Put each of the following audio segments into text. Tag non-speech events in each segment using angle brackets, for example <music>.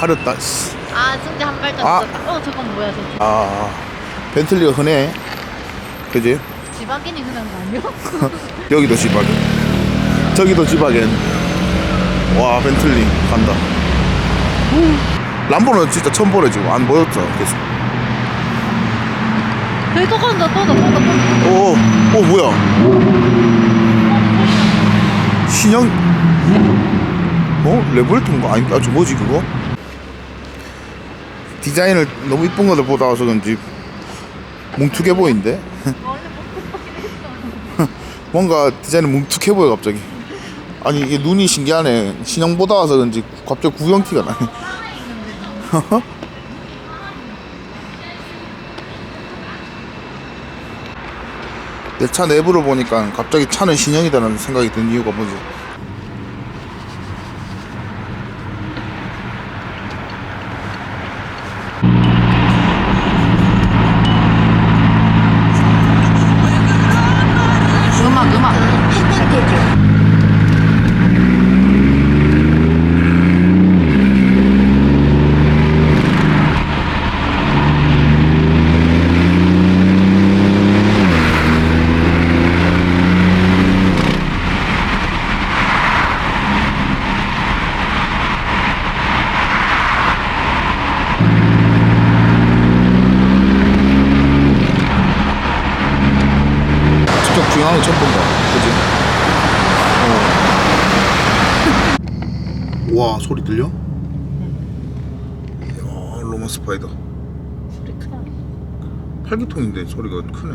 가렸다. 씨. 아 승재 한 발짝 아. 아. 어 잠깐 뭐야 저 아, 벤틀리가 흔해. 그지? 지박인이 흔한 거 아니야? <laughs> 여기도 지바겐. 저기도 지바겐. 와, 벤틀리 간다. 람보는 진짜 처음 보네 지금 안 보였죠 계속. 또 간다 간다 또 간다 오, 오 뭐야? 신형? 어? 레볼트인가? 아니, 아, 저 뭐지 그거? 디자인을 너무 이쁜 거를 보다 와서 그런지 뭉툭해 보이는데? <laughs> 뭔가 디자인이 뭉툭해 보여 갑자기. 아니 이게 눈이 신기하네. 신형 보다 와서 그런지 갑자기 구형 티가 나네. <laughs> 내 차 내부를 보니까 갑자기 차는 신형이다라는 생각이 든 이유가 뭐지? 음악 음악 직접 주행하는 거 처음 본다. 그지? 어. 와 소리 들려? 이야 로마 스파이더. 소리 크다 팔기통인데 소리가 크네.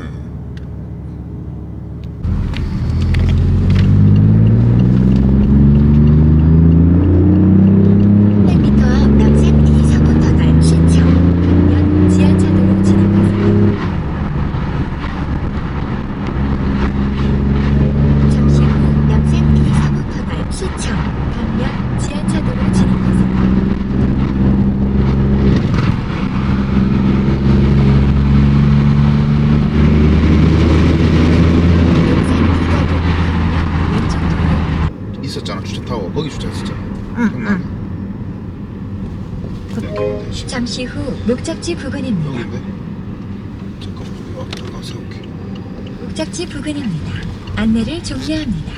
앞 남산 2사번 터널 신청 반면 지하차도로 진입하세요. 잠시 후 남산 2사번 터널 신청 반면 지하차도로 진입하세요. 남산 2가로 반면 왼쪽 도로 있었잖아 주차 타워 거기 주차했었잖아. 응, 여기인데 씨, 잠시 후 목적지 부근입니다. 잠깐만 여기 앞에 가 세울게. 목적지 부근입니다. 안내를 종료합니다.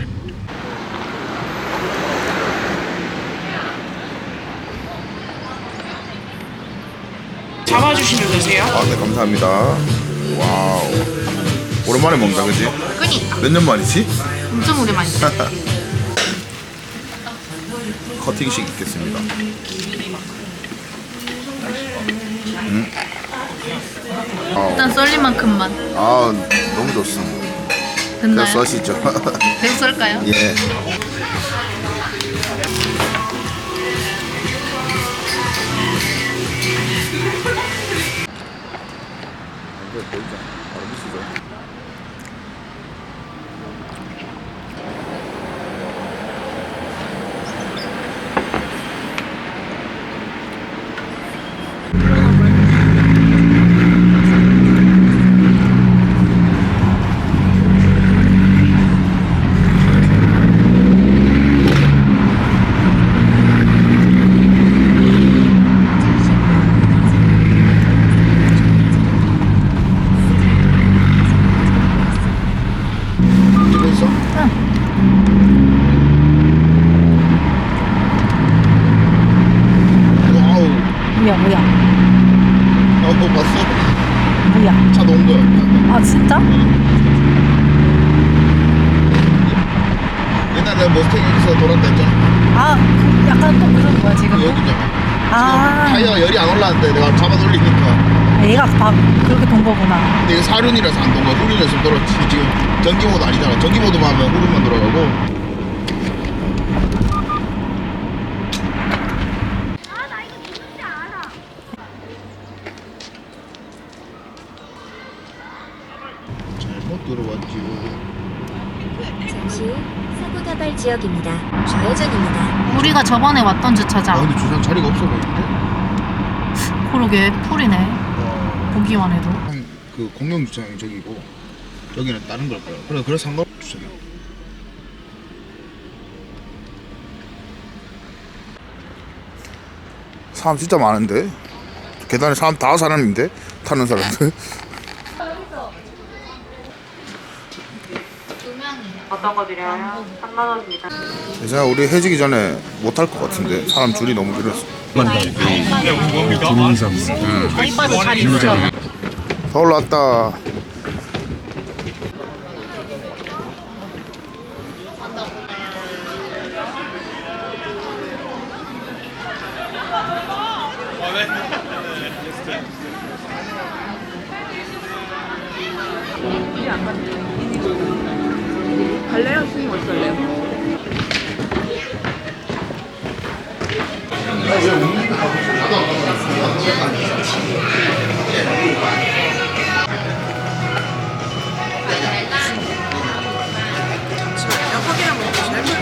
잡아주시면 되세요. 아, 네 감사합니다. 와우. 오랜만에 먹는다 그지? 그니까 몇 년 만이지? 엄청 오랜만이다 <laughs> 커팅식 있겠습니다. 음. 아우, 일단 썰린 만큼만 아 너무 좋습니다. 됐나요? 자 써시죠. <laughs> 계속 썰까요? 예. 이 거 있어? 와우. 뭐야 뭐야 어, 뭐 봤어? 뭐야 차 놓은 거야. 아 진짜? 옛날에 머스탱 여기서 돌았다 했잖아. 아 그 약간 또 그런 거야 그 지금 여기잖아. 아 타이어가 열이 안 올라왔는데 내가 잡아 돌리니까. 얘가 다 그렇게 돈 거구나 근데 이거 사륜이라서 안 동거 후륜에서 돌았지. 지금 전기 모드 아니잖아. 전기 모드만 하면 후륜만 돌아가고. 잘못 들어왔지요. 잠시 후 사고 다발 지역입니다. 좌회전입니다. 우리가 저번에 왔던 아 주차장 근데 주차장 자리가 없어 보이는데? 그러게 풀이네 와. 보기만 해도 한그 공영 주차장이 저기고 여기는 다른 걸 거야. 그래 그래 상관 주차장. 사람 진짜 많은데 계단에 사람 다 사람인데 타는 사람들 어떤 거 드려요? 3만 원입니다. 예전에 우리 해지기 전에 못 탈 것 같은데 사람 줄이 너무 길었어 이빨도 잘 있어. 다 올라왔다 갈래요? 스님 어떨래요?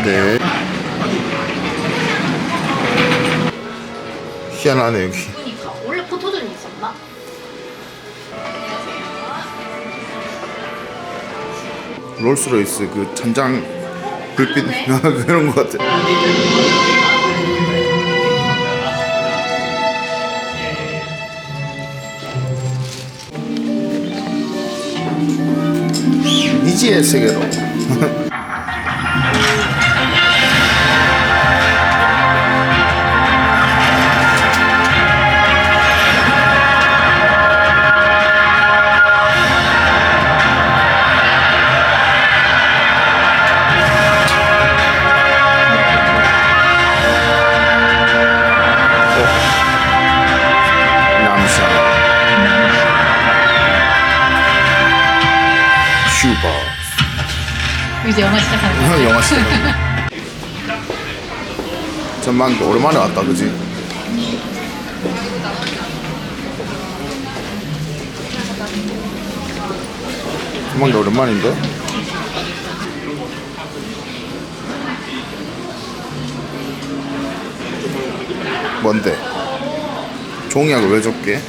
네. 희한하네 여기. 그러니까 원래 포토존이 있었나? 롤스로이스 그 천장 불빛 <laughs> 그런 것 같아. 미지의 세계로 <laughs> 전망도 오랜만에 왔다 그지? 전망도 오랜만인데? 뭔데? 종이학을 왜 줬게?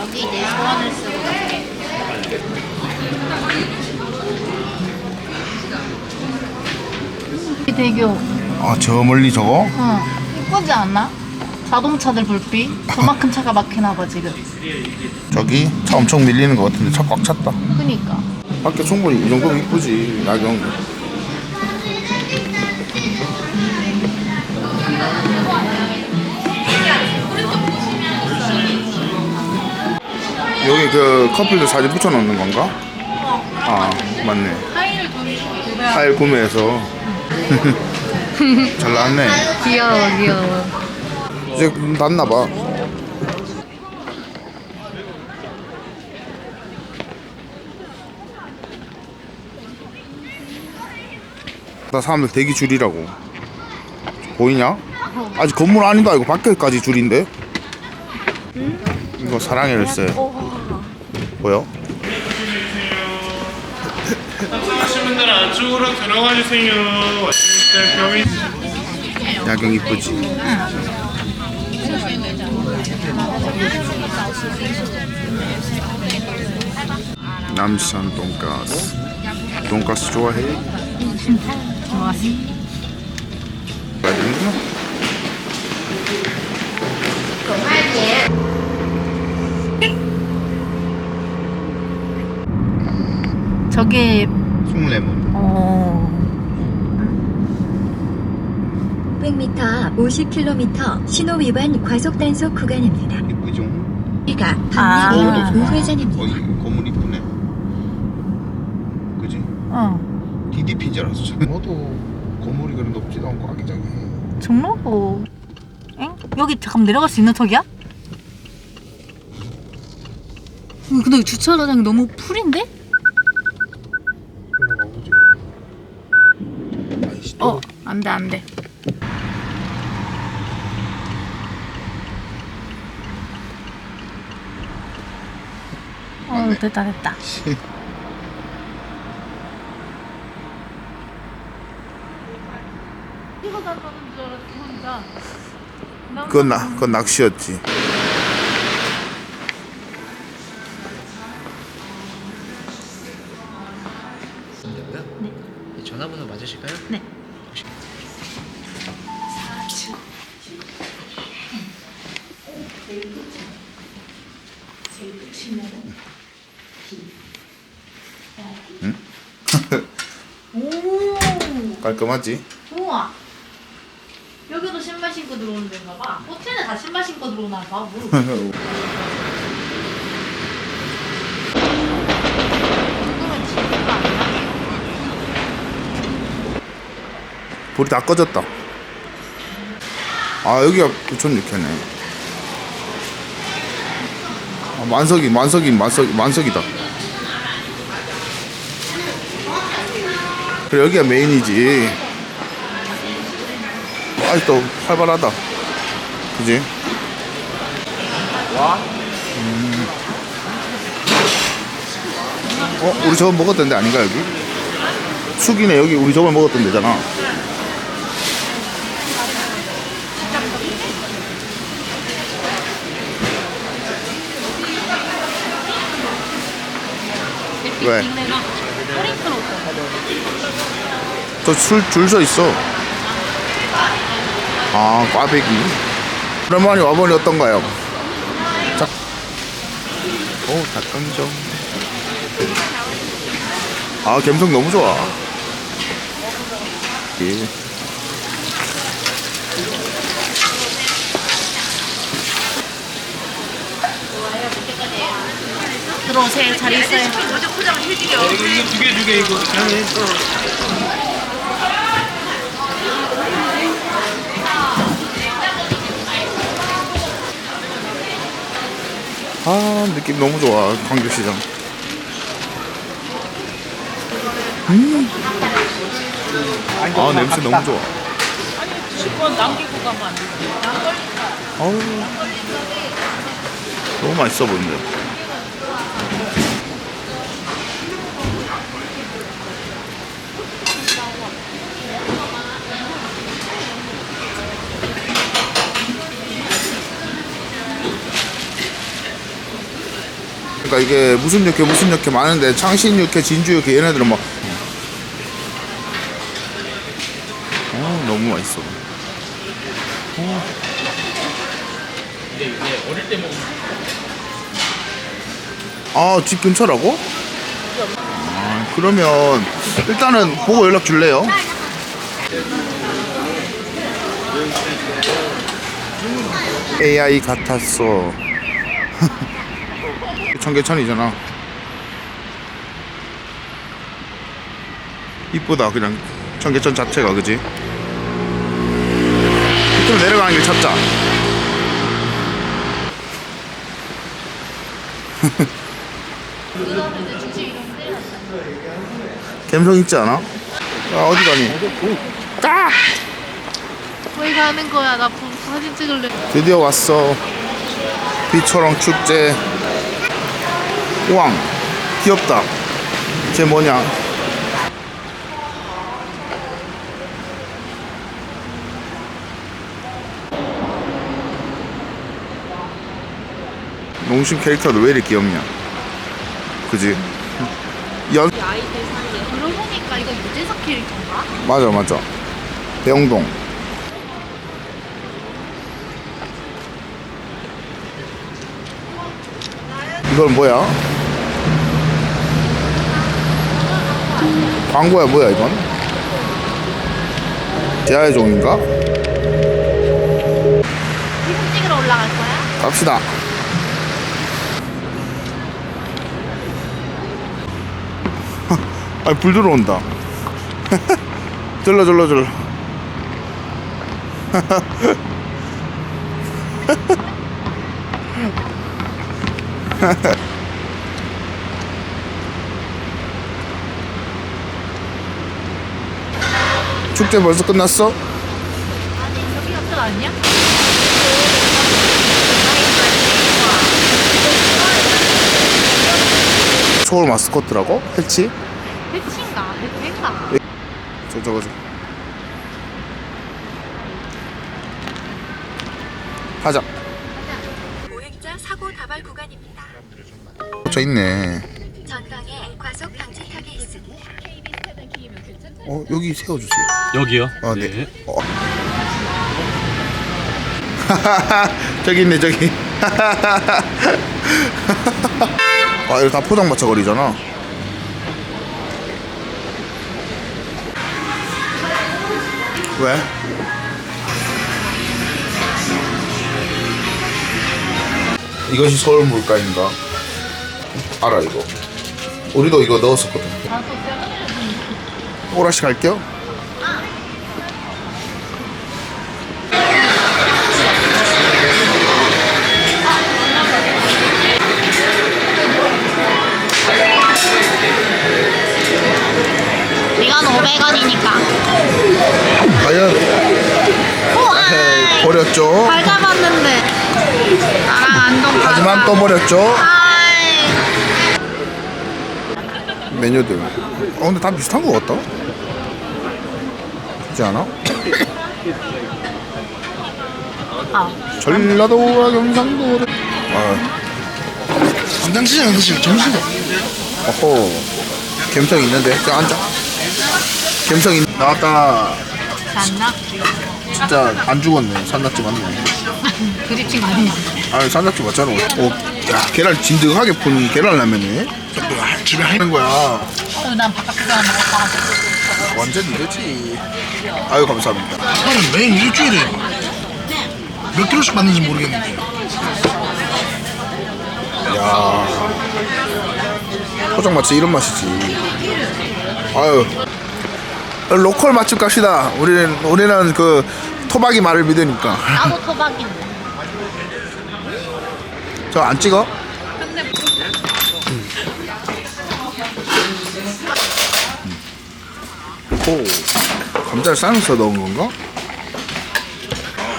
여기 내 소원을 쓰고 이 대교 아 저 멀리 저거? 응. 이쁘지 않나? 자동차들 불빛? 저만큼 차가 막히나 봐 지금. 저기 차 엄청 밀리는 것 같은데 차 꽉 찼다. 그니까. 밖에 충분히 이 정도면 이쁘지 야경. 여기 그 커플들 사진 붙여놓는 건가? 아 맞네. 하이를 구매해서 <laughs> <laughs> 잘 나왔네. 귀여워 귀여워. 이제 났나 봐. 나 사람들 대기 줄이라고. 보이냐? 아직 건물 아니다. 이거 밖에까지 줄인데? 이거 사랑의 열쇠 보여? 분들은 안쪽으로 들어가 주세요. 야경 이쁘지? 남산 돈가스 돈가스 좋아해? 좋았어 맛있는구나 저게 숭레몬 어 500m 앞 50km 신호 위반 과속 단속 구간입니다. 이쁘죠? 이가 아. 방면 우회전입니다. 어이 건물 이쁘네 그지? 어. DDP인 줄 알았어 너도 건물이 그리 높지도 않고 아기자기해 종로구 엥? 여기 잠깐 내려갈 수 있는 턱이야? 음, 근데 주차장이 너무 풀인데? 그러나 보지 아이씨 어, 안 돼, 안 돼. 어, 됐다, 됐다. <laughs> 줄 혼자. 그건, 나, 그건 낚시였지 깔끔하지? 우와. 여기도 신발 신고 들어오는 데인가 봐. 호텔에 다 신발 신고 들어오나 봐. 모르겠어. 지금 아니야? 불이 다 꺼졌다. 아 여기가 부천 육회네. 아, 만석이 만석이 만석 만석이다. 그래 여기가 메인이지. 아직도 활발하다. 그지? 음. 어 우리 저번 먹었던 데 아닌가 여기? 숙이네 여기 우리 저번 먹었던 데잖아. 왜? 빅내가 프링클 옷. 저줄 서 있어. 아, 꽈배기. 오랜만에 와보니 어떤가요? 자. 오, 닭강정. 아, 감성 너무 좋아. 예. 들어오세요. 자리 있어요. 이거 두개 두 개 이거 아, 느낌 너무 좋아. 광주시장. 음. 아, 냄새 너무 좋아. 10번 남기고 가면 안 돼. 어우. 너무 맛있어 보이는 데. 그러니까 이게 무슨 육회 무슨 육회 많은데 창신 육회 진주 육회 얘네들은 막 어, 너무 맛있어. 아, 집 근처라고? 아, 그러면 일단은 보고 연락 줄래요? AI 같았어. <laughs> 청계천이잖아. 이쁘다, 그냥 청계천 자체가, 그지? 밑으로 내려가는 길 찾자. 감성 있지 않아? 아, 어디 가니? 왜 가는 거야? 나 부- 사진 찍을래. 드디어 왔어. 비초롱 축제. 우왕. 귀엽다. 쟤 뭐냐? 농심 캐릭터도 왜 이렇게 귀엽냐? 그지? 연, 그러고 보니까 이거 유재석 캐릭터인가? 맞아, 맞아. 대영동. 이건 뭐야? 광고야 뭐야 이건? 제아의 종인가? 사진 찍으러 올라갈 거야? 갑시다. <laughs> 아, 불 들어온다. 절러 절러 절러. <laughs> 축제 벌써 끝났어? 아니 여기가 끝 아니야? 서울 마스코트라고? 해치? 해치인가? 해치인가? 저 저거 저. 보행자 사고 다발 구간입니다. 저 있네. 어 여기 세워주세요. 여기요? 어 네. 어. <laughs> 저기 있네 저기 <laughs> 아 이거 다 포장마차 거리잖아 왜? 이것이 서울 물가인가? 알아 이거. 우리도 이거 넣었었거든. 오라시 갈게요. 이건 500원이니까. 과연? 에헤이, 버렸죠? 잘 잡았는데. 나랑 안동 하지만 또 버렸죠? 아 메뉴들. 어 근데 다 비슷한 거 같다. 그렇지 않아? 아. 전라도와 경상도를. 아. 광장시장 사실 점수가 어허. 감성 있는데? 저 앉아. 감성 있 나왔다. 잤나? 진짜 안 죽었네. 산낙지 맞네 그리친 <laughs> 거 아니야? 아니 산낙지 맞잖아. 어, 야 계란 진득하게 푼 계란라면 에 집에 하는 거야. 어, 난 바깥 그거 하나 먹다가. 완전 이거지. 아유 감사합니다. 하는 매일 일주일에 몇 킬로씩 받는지 모르겠는데 야. 포장마차 이런 맛이지. 아유. 로컬 맛집 갑시다. 우리는 우리는 그 토박이 말을 믿으니까. 나도 토박인데. 저 안 찍어? 오 감자를 삶아서 넣은 건가?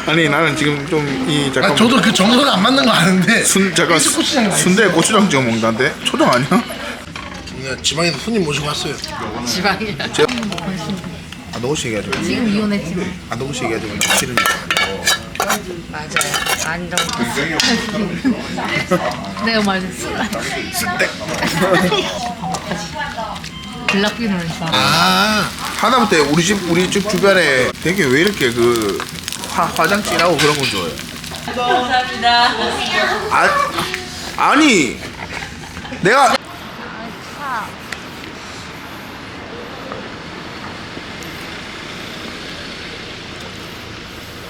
아니 나는 지금 좀이 아, 잠깐 저도 그 정도는 안 맞는 거 아는데 순 잠깐 고추장 순대 고추장 찍어 먹는다는데 초장 아니야? 그냥 지방에서 손님 모시고 왔어요 지방이야. 안 넣으시 얘기하죠 지금 이혼했지. 안 넣으시 얘기하죠 싫으니까 맞아요. 안정. <laughs> 내가 말했어. 블락비는 <laughs> 있어. 아 하다못해 우리 집 우리 집 주변에 되게 왜 이렇게 그 화, 화장 진하고 그런 건 좋아해? 감사합니다. 아, 아니 내가